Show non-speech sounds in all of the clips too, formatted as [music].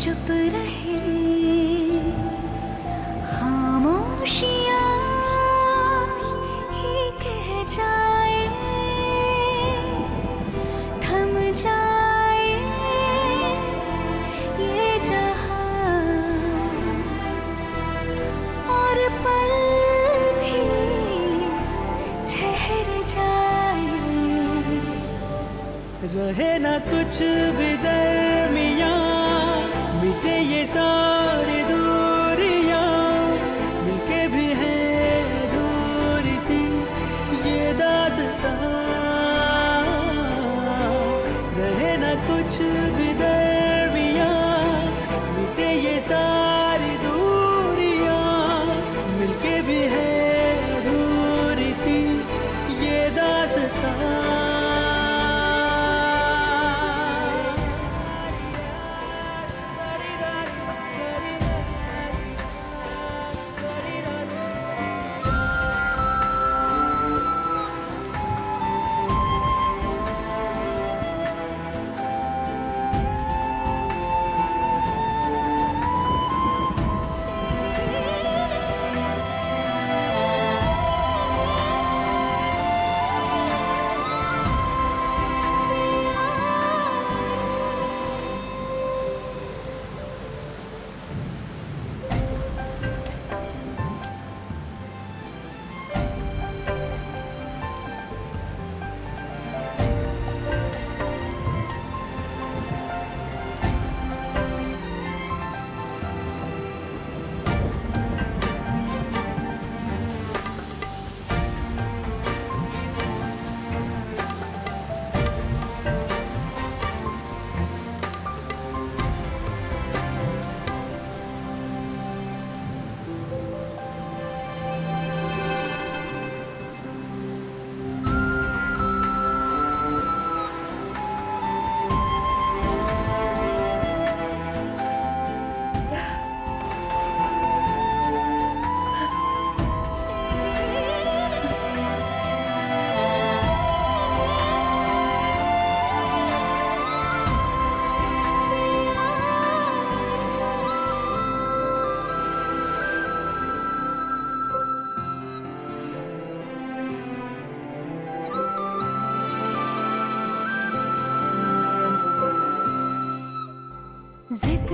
चुप रहे।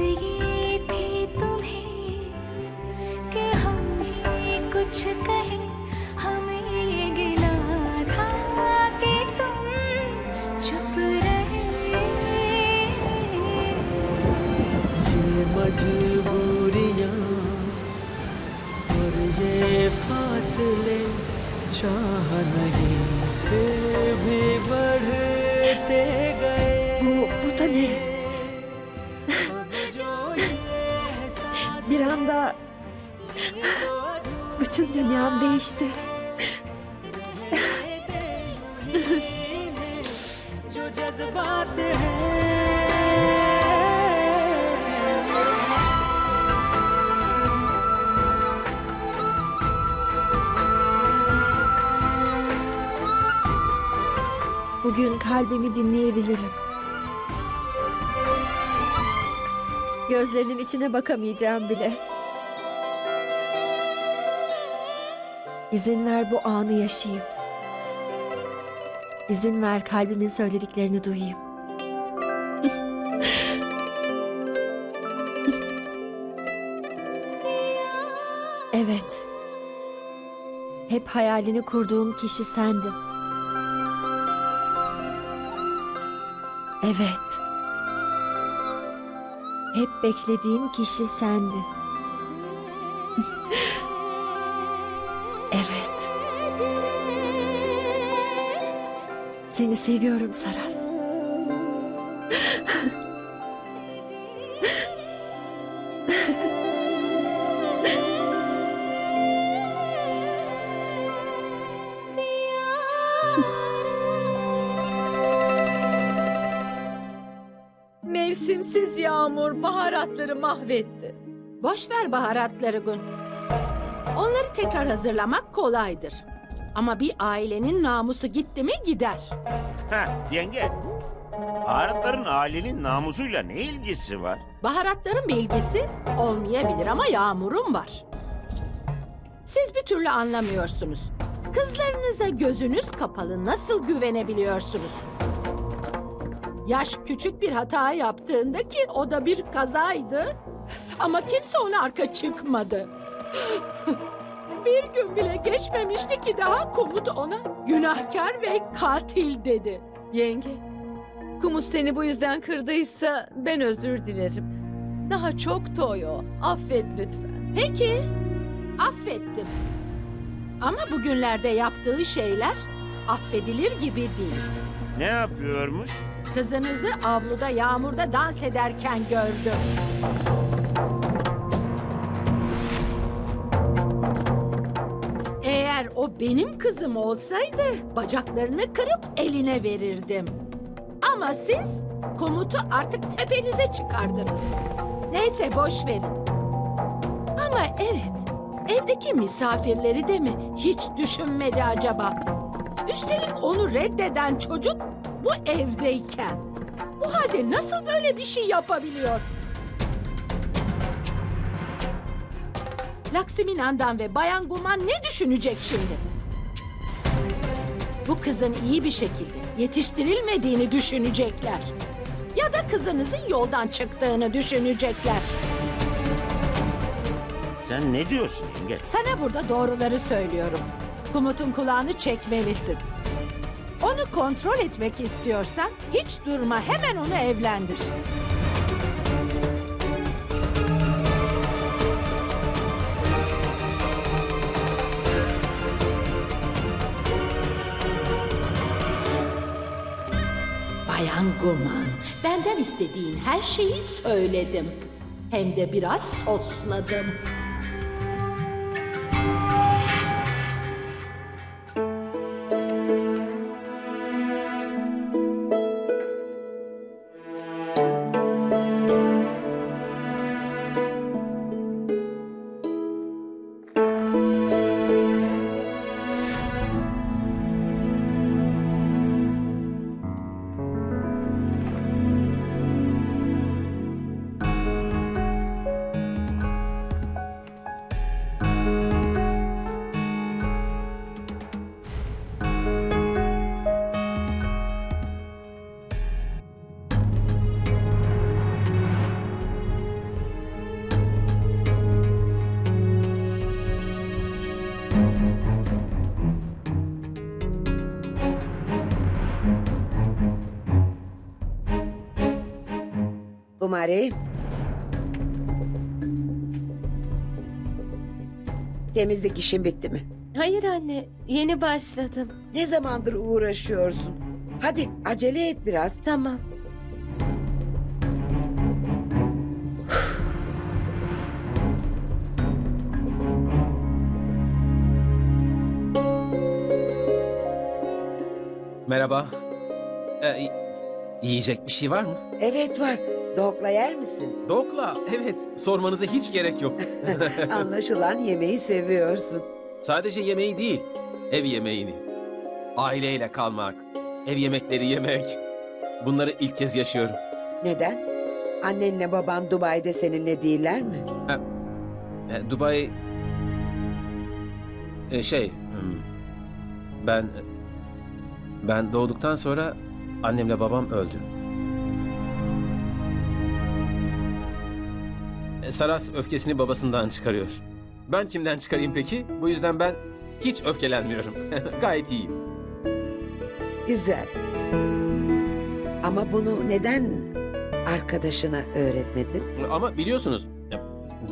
ये थी तुम्हें कि हम ही कुछ कहें। हमें ये गिला था कि तुम चुप रहे। ये मजबूरियाँ और ये फासले चाह नहीं फिर भी बढ़ते गए। Bu, bu anda bütün dünyam değişti. Bugün kalbimi dinleyebilirim. Gözlerinin içine bakamayacağım bile. İzin ver bu anı yaşayayım. İzin ver kalbimin söylediklerini duyayım. Evet. Hep hayalini kurduğum kişi sendin. Evet. Hep beklediğim kişi sendin. Seni seviyorum Saras. Mevsimsiz yağmur baharatları mahvetti. Boş ver baharatları Gün. Onları tekrar hazırlamak kolaydır. Ama bir ailenin namusu gitti mi gider. Ha yenge, Baharatların ailenin namusuyla ne ilgisi var? Baharatların bilgisi olmayabilir ama Yağmur'un var. Siz bir türlü anlamıyorsunuz. Kızlarınıza gözünüz kapalı nasıl güvenebiliyorsunuz? Yaş küçük bir hata yaptığında ki o da bir kazaydı. Ama kimse ona arka çıkmadı. Bir gün bile geçmemişti ki daha Kumut ona günahkar ve katil dedi. Yenge, Kumut seni bu yüzden kırdıysa ben özür dilerim. Daha çok toy o. Affet lütfen. Peki, affettim. Ama bugünlerde yaptığı şeyler affedilir gibi değil. Ne yapıyormuş? Kızınızı avluda yağmurda dans ederken gördüm. O benim kızım olsaydı bacaklarını kırıp eline verirdim. Ama siz komutu artık tepenize çıkardınız. Neyse boş verin. Ama evet, evdeki misafirleri de mi hiç düşünmedi acaba? Üstelik onu reddeden çocuk bu evdeyken. Bu halde nasıl böyle bir şey yapabiliyor? Laksiminan'dan ve Bayan Guman ne düşünecek şimdi? Bu kızın iyi bir şekilde yetiştirilmediğini düşünecekler. Ya da kızınızın yoldan çıktığını düşünecekler. Sen ne diyorsun yenge? Sana burada doğruları söylüyorum. Kumut'un kulağını çekmelisin. Onu kontrol etmek istiyorsan hiç durma hemen onu evlendir. Bayan Guman, benden istediğin her şeyi söyledim. Hem de biraz sosladım. Kumari. Temizlik işin bitti mi? Hayır anne, yeni başladım. Ne zamandır uğraşıyorsun? Hadi acele et biraz. Tamam. Merhaba. Ee, yiyecek bir şey var mı? Evet var. Dokla yer misin? Dokla. Evet. Sormanıza hiç gerek yok. [laughs] Anlaşılan yemeği seviyorsun. Sadece yemeği değil, ev yemeğini. Aileyle kalmak, ev yemekleri yemek. Bunları ilk kez yaşıyorum. Neden? Annenle baban Dubai'de seninle değiller mi? Ee, Dubai... Ee, şey... hmm, Ben... Ben doğduktan sonra annemle babam öldü. Saras öfkesini babasından çıkarıyor. Ben kimden çıkarayım peki? Bu yüzden ben hiç öfkelenmiyorum. [laughs] Gayet iyiyim. Güzel. Ama bunu neden arkadaşına öğretmedin? Ama biliyorsunuz, ya,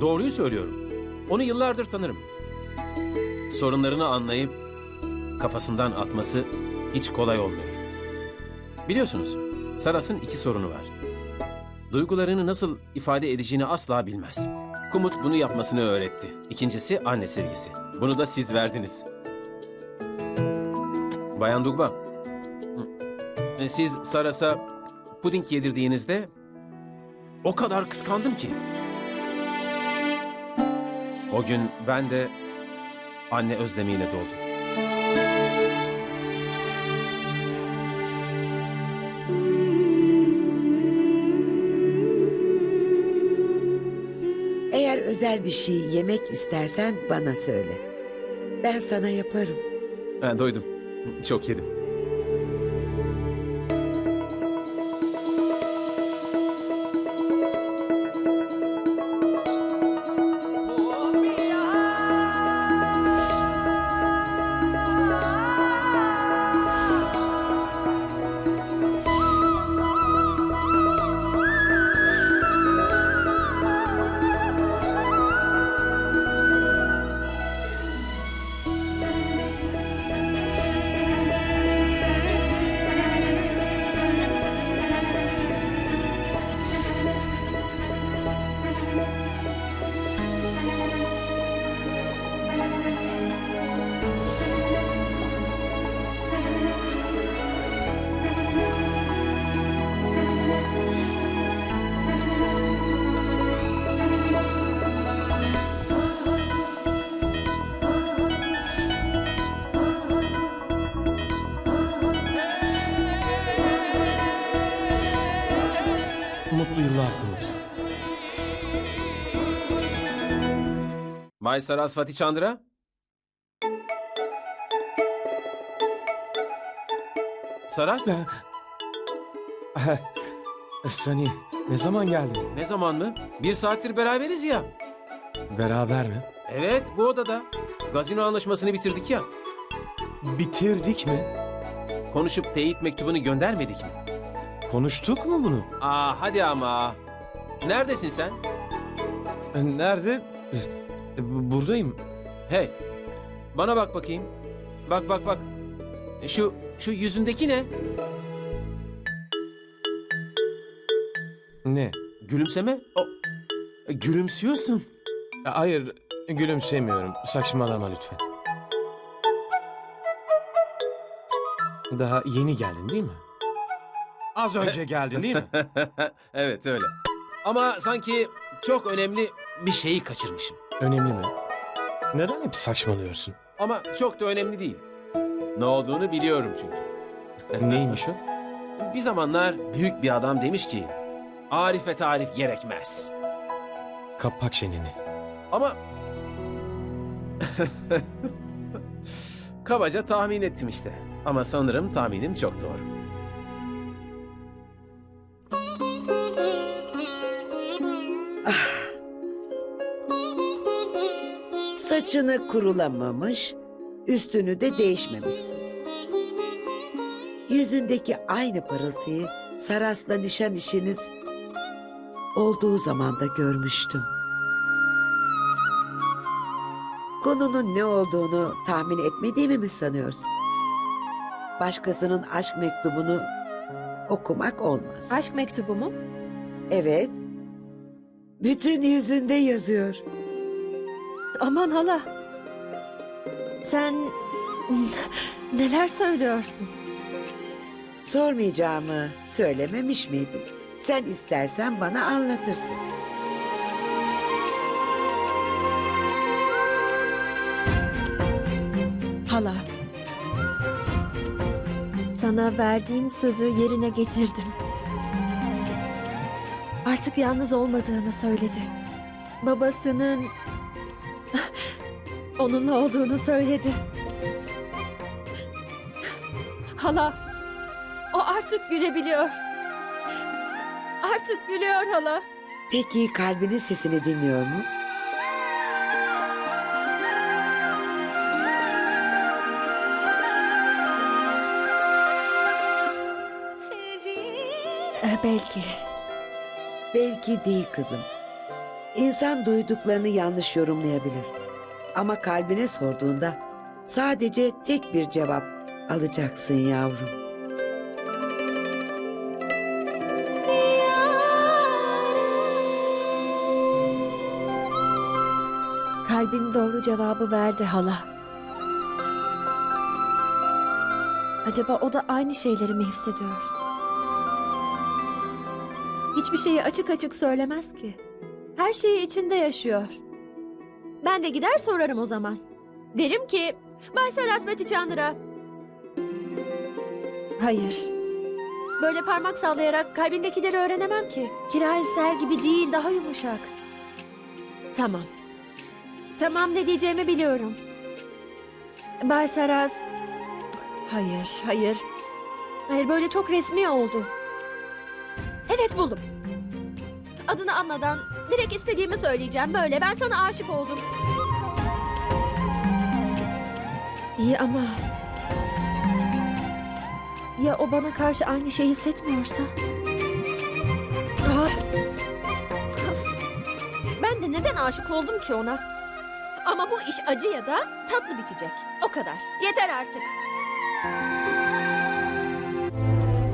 doğruyu söylüyorum. Onu yıllardır tanırım. Sorunlarını anlayıp kafasından atması hiç kolay olmuyor. Biliyorsunuz, Saras'ın iki sorunu var. Duygularını nasıl ifade edeceğini asla bilmez. Kumut bunu yapmasını öğretti. İkincisi anne sevgisi. Bunu da siz verdiniz. Bayan Dugba, e, siz Saras'a puding yedirdiğinizde o kadar kıskandım ki. O gün ben de anne özlemiyle doldum. Özel bir şey yemek istersen bana söyle. Ben sana yaparım. Ben doydum. Çok yedim. Bay Sarasvati Chandra? Saras? Sani ne zaman geldin? Ne zaman mı? Bir saattir beraberiz ya. Beraber mi? Evet, bu odada. Gazino anlaşmasını bitirdik ya. Bitirdik mi? Konuşup teyit mektubunu göndermedik mi? Konuştuk mu bunu? Aa, hadi ama. Neredesin sen? Nerede? E, Buradayım. Hey, bana bak bakayım. Bak bak bak. Şu, şu yüzündeki ne? Ne? Gülümseme. O, e, gülümsüyorsun. Hayır, gülümsemiyorum. Saçmalama lütfen. Daha yeni geldin değil mi? Az önce geldin değil mi? [laughs] evet öyle. Ama sanki çok önemli bir şeyi kaçırmışım. Önemli mi? Neden hep saçmalıyorsun? Ama çok da önemli değil. Ne olduğunu biliyorum çünkü. [laughs] Neymiş o? Bir zamanlar büyük bir adam demiş ki Arife tarif gerekmez. Kapak çeneni. Ama [laughs] kabaca tahmin ettim işte. Ama sanırım tahminim çok doğru. Saçını kurulamamış, üstünü de değişmemişsin. Yüzündeki aynı parıltıyı Saras'la nişan işiniz olduğu zaman da görmüştüm. Konunun ne olduğunu tahmin etmediğimi mi sanıyorsun? Başkasının aşk mektubunu okumak olmaz. Aşk mektubu mu? Evet. Bütün yüzünde yazıyor. Aman hala. Sen neler söylüyorsun? Sormayacağımı söylememiş miydim? Sen istersen bana anlatırsın. Hala. Sana verdiğim sözü yerine getirdim. Artık yalnız olmadığını söyledi. Babasının [laughs] onunla olduğunu söyledi. Hala. O artık gülebiliyor. Artık gülüyor hala. Peki kalbinin sesini dinliyor mu? Ee, belki. Belki değil kızım. İnsan duyduklarını yanlış yorumlayabilir. Ama kalbine sorduğunda sadece tek bir cevap alacaksın yavrum. Kalbim doğru cevabı verdi hala. Acaba o da aynı şeyleri mi hissediyor? Hiçbir şeyi açık açık söylemez ki. Her şeyi içinde yaşıyor. Ben de gider sorarım o zaman. Derim ki, Bay Sarasvati Chandra. Hayır. Böyle parmak sallayarak kalbindekileri öğrenemem ki. Kira ister gibi değil, daha yumuşak. Tamam. Tamam ne diyeceğimi biliyorum. Bay Saras. Hayır, hayır. Hayır böyle çok resmi oldu. Evet buldum. Adını anmadan direkt istediğimi söyleyeceğim böyle. Ben sana aşık oldum. İyi ama... Ya o bana karşı aynı şeyi hissetmiyorsa? Ah! Ben de neden aşık oldum ki ona? Ama bu iş acı ya da tatlı bitecek. O kadar. Yeter artık.